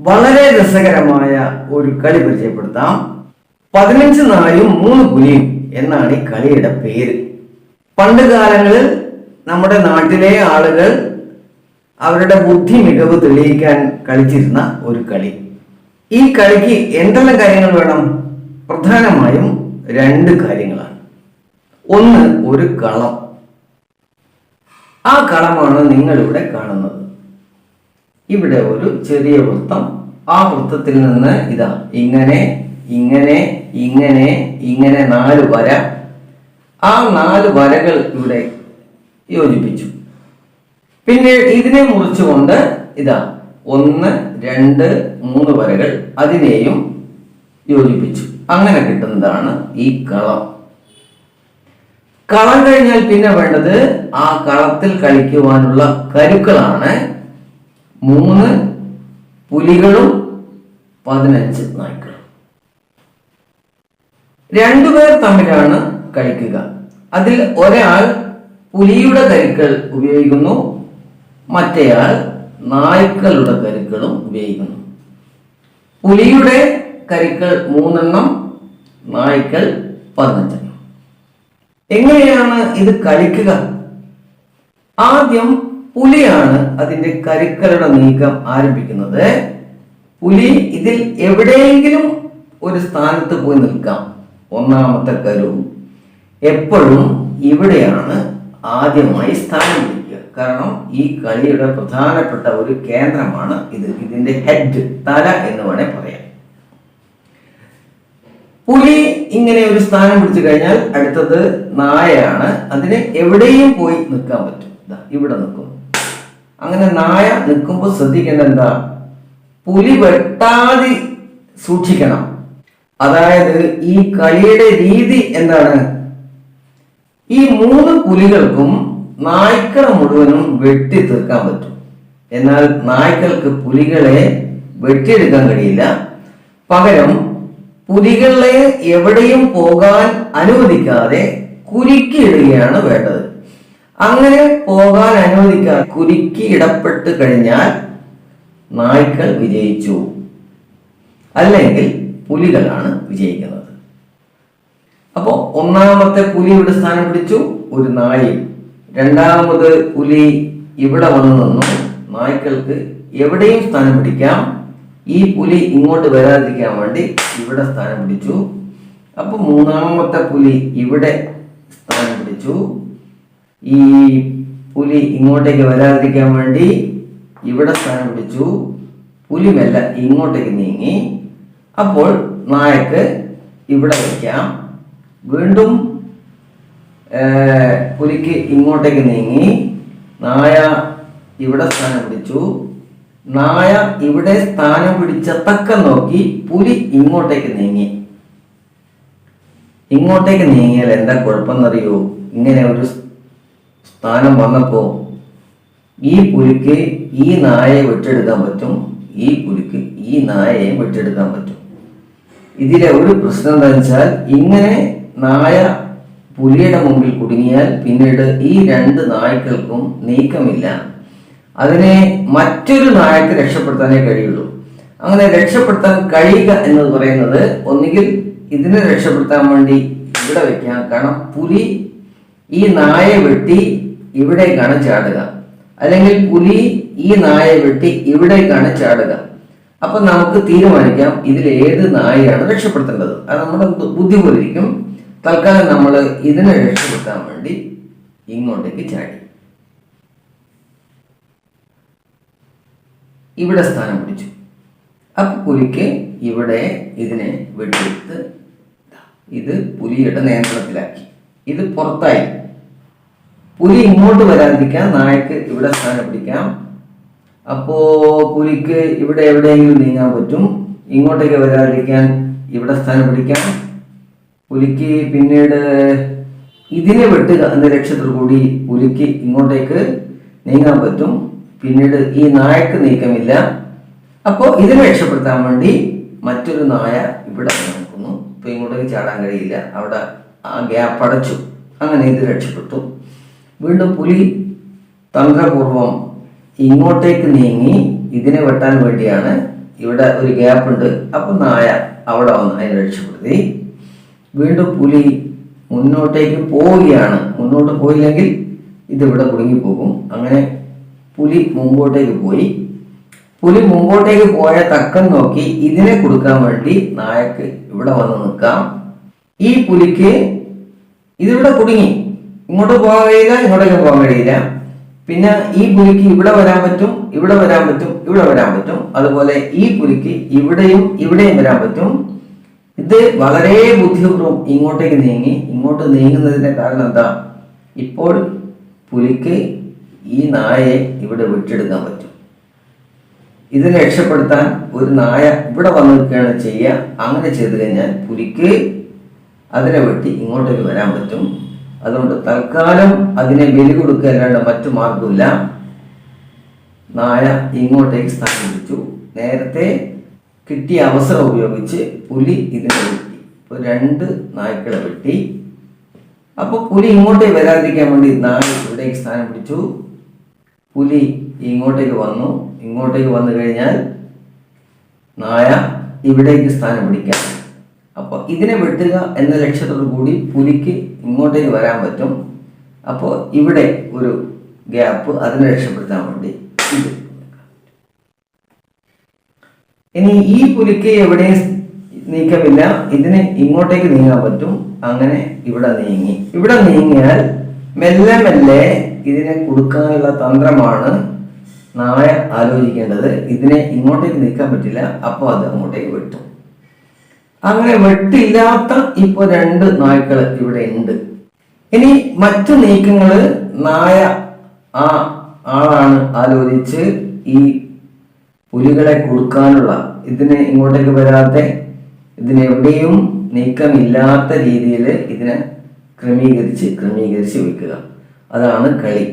വളരെ രസകരമായ ഒരു കളി പരിചയപ്പെടുത്താം. പതിനഞ്ച് നായും മൂന്ന് പുലിയും എന്നാണ് ഈ കളിയുടെ പേര്. പണ്ട് കാലങ്ങളിൽ നമ്മുടെ നാട്ടിലെ ആളുകൾ അവരുടെ ബുദ്ധി മികവ് തെളിയിക്കാൻ കളിച്ചിരുന്ന ഒരു കളി. ഈ കളിക്ക് എന്തെല്ലാം കാര്യങ്ങൾ വേണം? പ്രധാനമായും രണ്ട് കാര്യങ്ങളാണ്. ഒന്ന് ഒരു കളം. ആ കളമാണ് നിങ്ങളിവിടെ കാണുന്നത്. ഇവിടെ ഒരു ചെറിയ വൃത്തം. ആ വൃത്തത്തിൽ നിന്ന് ഇതാ ഇങ്ങനെ ഇങ്ങനെ ഇങ്ങനെ ഇങ്ങനെ നാല് വര. ആ നാല് വരകൾ ഇവിടെ യോജിപ്പിച്ചു. പിന്നെ ഇതിനെ മുറിച്ചുകൊണ്ട് ഇതാ ഒന്ന് രണ്ട് മൂന്ന് വരകൾ അതിനെയും യോജിപ്പിച്ചു. അങ്ങനെ കിട്ടുന്നതാണ് ഈ കളം. കളം കഴിഞ്ഞാൽ പിന്നെ വേണ്ടത് ആ കളത്തിൽ കളിക്കുവാനുള്ള കരുക്കളാണ് മൂന്ന് പുലികളും പതിനഞ്ച് നായ്ക്കളും. രണ്ടുപേർ തമ്മിലാണ് കളിക്കുക അതിൽ ഒരാൾ പുലിയുടെ കരുക്കൾ ഉപയോഗിക്കുന്നു മറ്റേയാൾ നായ്ക്കളുടെ കരുക്കളും ഉപയോഗിക്കുന്നു. പുലിയുടെ കരുക്കൾ മൂന്നെണ്ണം നായ്ക്കൾ പതിനഞ്ചെണ്ണം. എങ്ങനെയാണ് ഇത് കളിക്കുക? ആദ്യം പുലിയാണ് അതിന്റെ കരുക്കളുടെ നീക്കം ആരംഭിക്കുന്നത്. പുലി ഇതിൽ എവിടെയെങ്കിലും ഒരു സ്ഥാനത്ത് പോയി നിൽക്കാം. ഒന്നാമത്തെ കരു എപ്പോഴും ഇവിടെയാണ് ആദ്യമായി സ്ഥാനം പിടിക്കുക. കാരണം ഈ കളിയുടെ പ്രധാനപ്പെട്ട ഒരു കേന്ദ്രമാണ് ഇത്. ഇതിന്റെ ഹെഡ് തല എന്ന് വേണേൽ പറയാം. പുലി ഇങ്ങനെ ഒരു സ്ഥാനം പിടിച്ചു കഴിഞ്ഞാൽ അടുത്തത് നായയാണ്. അതിന് എവിടെയും പോയി നിൽക്കാൻ പറ്റും. ഇവിടെ നിൽക്കും അങ്ങനെ നായ നിൽക്കുമ്പോൾ ശ്രദ്ധിക്കേണ്ട എന്താ പുലി വെട്ടാതെ സൂക്ഷിക്കണം. അതായത് ഈ കളിയുടെ രീതി എന്താണ്? ഈ മൂന്ന് പുലികൾക്കും നായ്ക്കൾ മുഴുവനും വെട്ടി തീർക്കാൻ പറ്റും. എന്നാൽ നായ്ക്കൾക്ക് പുലികളെ വെട്ടിയെടുക്കാൻ കഴിയില്ല. പകരം പുലികളെ എവിടെയും പോകാൻ അനുവദിക്കാതെ കുരുക്കിയിടുകയാണ് വേണ്ടത്. അങ്ങനെ പോകാൻ അനുവദിക്കാൻ കുരുക്കി ഇടപെട്ട് കഴിഞ്ഞാൽ നായ്ക്കൾ വിജയിച്ചു. അല്ലെങ്കിൽ പുലികളാണ് വിജയിക്കുന്നത്. അപ്പോൾ ഒന്നാമത്തെ പുലി ഇവിടെ സ്ഥാനം പിടിച്ചു. ഒരു നായി. രണ്ടാമത് പുലി ഇവിടെ വന്നു നിന്നു. നായ്ക്കൾക്ക് എവിടെയും സ്ഥാനം പിടിക്കാം. ഈ പുലി ഇങ്ങോട്ട് വരാതിരിക്കാൻ വേണ്ടി ഇവിടെ സ്ഥാനം പിടിച്ചു. അപ്പൊ മൂന്നാമത്തെ പുലി ഇവിടെ സ്ഥാനം പിടിച്ചു. ഈ പുലി ഇങ്ങോട്ടേക്ക് വരാതിരിക്കാൻ വേണ്ടി ഇവിടെ സ്ഥാനം പിടിച്ചു. പുലി മെല്ലെ ഇങ്ങോട്ടേക്ക് നീങ്ങി. അപ്പോൾ നായക്ക് ഇവിടെ വയ്ക്കാം. വീണ്ടും പുലിക്ക് ഇങ്ങോട്ടേക്ക് നീങ്ങി. നായ ഇവിടെ സ്ഥാനം പിടിച്ചു. നായ ഇവിടെ സ്ഥാനം പിടിച്ച തക്കം നോക്കി പുലി ഇങ്ങോട്ടേക്ക് നീങ്ങി. ഇങ്ങോട്ടേക്ക് നീങ്ങിയാൽ എന്താ കുഴപ്പമെന്നറിയോ? ഇങ്ങനെ ഒരു സ്ഥാനം വന്നപ്പോ ഈ പുലിക്ക് ഈ നായയെ വെട്ടെടുക്കാൻ പറ്റും. ഈ പുലിക്ക് ഈ നായയെ വെട്ടെടുക്കാൻ പറ്റും. ഇതിലെ ഒരു പ്രശ്നം എന്താ വെച്ചാൽ ഇങ്ങനെ നായ പുലിയുടെ മുമ്പിൽ കുടുങ്ങിയാൽ പിന്നീട് ഈ രണ്ട് നായ്ക്കൾക്കും നീക്കമില്ല. അതിനെ മറ്റൊരു നായക്ക് രക്ഷപ്പെടുത്താനേ കഴിയുള്ളൂ. അങ്ങനെ രക്ഷപ്പെടുത്താൻ കഴിയുക എന്ന് പറയുന്നത് ഒന്നുകിൽ ഇതിനെ രക്ഷപ്പെടുത്താൻ വേണ്ടി ഇവിടെ വെക്കാം. കാരണം പുലി ഈ നായെ വെട്ടി ഇവിടേക്കാണ് ചാടുക. അല്ലെങ്കിൽ പുലി ഈ നായയെ വെട്ടി ഇവിടേക്കാണ് ചാടുക. അപ്പൊ നമുക്ക് തീരുമാനിക്കാം ഇതിൽ ഏത് നായയാണ് രക്ഷപ്പെടുത്തേണ്ടത്. അത് നമ്മുടെ ബുദ്ധി പോലിരിക്കും. തൽക്കാലം നമ്മൾ ഇതിനെ രക്ഷപ്പെടുത്താൻ വേണ്ടി ഇങ്ങോട്ടേക്ക് ചാടി. ഇവിടെ സ്ഥാനം പിടിച്ചു. അപ്പൊ പുലിക്ക് ഇവിടെ ഇതിനെ വെട്ടിയെടുത്ത് ഇത് പുലിയുടെ നിയന്ത്രണത്തിലാക്കി. ഇത് പുറത്തായി. പുലി ഇങ്ങോട്ട് വരാതിരിക്കാൻ നായക്ക് ഇവിടെ സ്ഥാനം പിടിക്കാം. അപ്പോ പുലിക്ക് ഇവിടെ എവിടെയെങ്കിലും നീങ്ങാൻ പറ്റും. ഇങ്ങോട്ടേക്ക് വരാതിരിക്കാൻ ഇവിടെ സ്ഥാനം പിടിക്കാം. പുലിക്ക് പിന്നീട് ഇതിനെ വെട്ടുക എന്ന കൂടി പുലിക്ക് ഇങ്ങോട്ടേക്ക് നീങ്ങാൻ പറ്റും. പിന്നീട് ഈ നായക്ക് നീക്കമില്ല. അപ്പോ ഇതിനെ രക്ഷപ്പെടുത്താൻ വേണ്ടി മറ്റൊരു നായ ഇവിടെ നിൽക്കുന്നു. ഇപ്പൊ ഇങ്ങോട്ടേക്ക് ചാടാൻ കഴിയില്ല. അവിടെ ആ ഗ്യാപ്പ് അടച്ചു. അങ്ങനെ ഇത് രക്ഷപ്പെട്ടു. വീണ്ടും പുലി തന്ത്രപൂർവം ഇങ്ങോട്ടേക്ക് നീങ്ങി ഇതിനെ വെട്ടാൻ വേണ്ടിയാണ് ഇവിടെ ഒരു ഗ്യാപ്പ് ഉണ്ട്. അപ്പൊ നായ അവിടെ വന്ന് അതിനെ രക്ഷപ്പെടുത്തി. വീണ്ടും പുലി മുന്നോട്ടേക്ക് പോവുകയാണ്. മുന്നോട്ട് പോയില്ലെങ്കിൽ ഇതിവിടെ കുടുങ്ങിപ്പോകും. അങ്ങനെ പുലി മുമ്പോട്ടേക്ക് പോയി. പുലി മുമ്പോട്ടേക്ക് പോയ തക്കം നോക്കി ഇതിനെ കൊടുക്കാൻ വേണ്ടി നായക്ക് ഇവിടെ വന്ന് നിൽക്കാം. ഈ പുലിക്ക് ഇതിവിടെ കുടുങ്ങി. ഇങ്ങോട്ട് പോകാൻ കഴിയില്ല ഇങ്ങോട്ടേക്ക് പോകാൻ കഴിയില്ല പിന്നെ ഈ പുലിക്ക് ഇവിടെ വരാൻ പറ്റും ഇവിടെ വരാൻ പറ്റും ഇവിടെ വരാൻ പറ്റും. അതുപോലെ ഈ പുലിക്ക് ഇവിടെയും ഇവിടെയും വരാൻ പറ്റും. ഇത് വളരെ ബുദ്ധിപൂർവം ഇങ്ങോട്ടേക്ക് നീങ്ങി ഇങ്ങോട്ട് നീങ്ങുന്നതിന്റെ കാരണം എന്താ? ഇപ്പോൾ പുലിക്ക് ഈ നായയെ ഇവിടെ വിട്ടെടുക്കാൻ പറ്റും. ഇത് രക്ഷപ്പെടുത്താൻ ഒരു നായ ഇവിടെ വന്ന് നിൽക്കുകയാണ് ചെയ്യുക. അങ്ങനെ ചെയ്തു കഴിഞ്ഞാൽ പുലിക്ക് അതിനെ വെട്ടി ഇങ്ങോട്ടേക്ക് വരാൻ പറ്റും. അതുകൊണ്ട് തൽക്കാലം അതിനെ ബലി കൊടുക്കുക അല്ലാണ്ട് മറ്റു മാർഗമില്ല നായ ഇങ്ങോട്ടേക്ക് സ്ഥാനം പിടിച്ചു നേരത്തെ കിട്ടിയ അവസരം ഉപയോഗിച്ച് പുലി ഇതിനെ വെട്ടി. ഇപ്പൊ രണ്ട് നായ്ക്കളെ വെട്ടി. അപ്പോൾ പുലി ഇങ്ങോട്ടേക്ക് വരാതിരിക്കാൻ വേണ്ടി നായ ഇവിടേക്ക് സ്ഥാനം പിടിച്ചു. പുലി ഇങ്ങോട്ടേക്ക് വന്നു. ഇങ്ങോട്ടേക്ക് വന്നു കഴിഞ്ഞാൽ നായ ഇവിടേക്ക് സ്ഥാനം പിടിക്കാം. അപ്പോൾ ഇതിനെ വെട്ടുക എന്ന ലക്ഷ്യത്തോടു കൂടി പുലിക്ക് ഇങ്ങോട്ടേക്ക് വരാൻ പറ്റും. അപ്പോൾ ഇവിടെ ഒരു ഗ്യാപ്പ് അതിനെ രക്ഷപ്പെടുത്താൻ വേണ്ടി ഇത് ഇനി ഈ പുലിക്ക് എവിടെയും നീക്കമില്ല. ഇതിന് ഇങ്ങോട്ടേക്ക് നീങ്ങാൻ പറ്റും. അങ്ങനെ ഇവിടെ നീങ്ങി. ഇവിടെ നീങ്ങിയാൽ മെല്ലെ മെല്ലെ ഇതിനെ കൊടുക്കാനുള്ള തന്ത്രമാണ് നായ ആലോചിക്കേണ്ടത്. ഇതിനെ ഇങ്ങോട്ടേക്ക് നീക്കാൻ പറ്റില്ല. അപ്പോൾ അത് അങ്ങോട്ടേക്ക് വെട്ടും. അങ്ങനെ വെട്ടില്ലാത്ത ഇപ്പൊ രണ്ട് നായ്ക്കൾ ഇവിടെ ഉണ്ട്. ഇനി മറ്റു നീക്കങ്ങൾ നായ ആ ആളാണ് ആലോചിച്ച് ഈ പുലികളെ കൊടുക്കാനുള്ള ഇതിനെ ഇങ്ങോട്ടേക്ക് വരാതെ ഇതിനെവിടെയും നീക്കമില്ലാത്ത രീതിയിൽ ഇതിനെ ക്രമീകരിച്ച് ക്രമീകരിച്ച് വെക്കുക. അതാണ് കളി.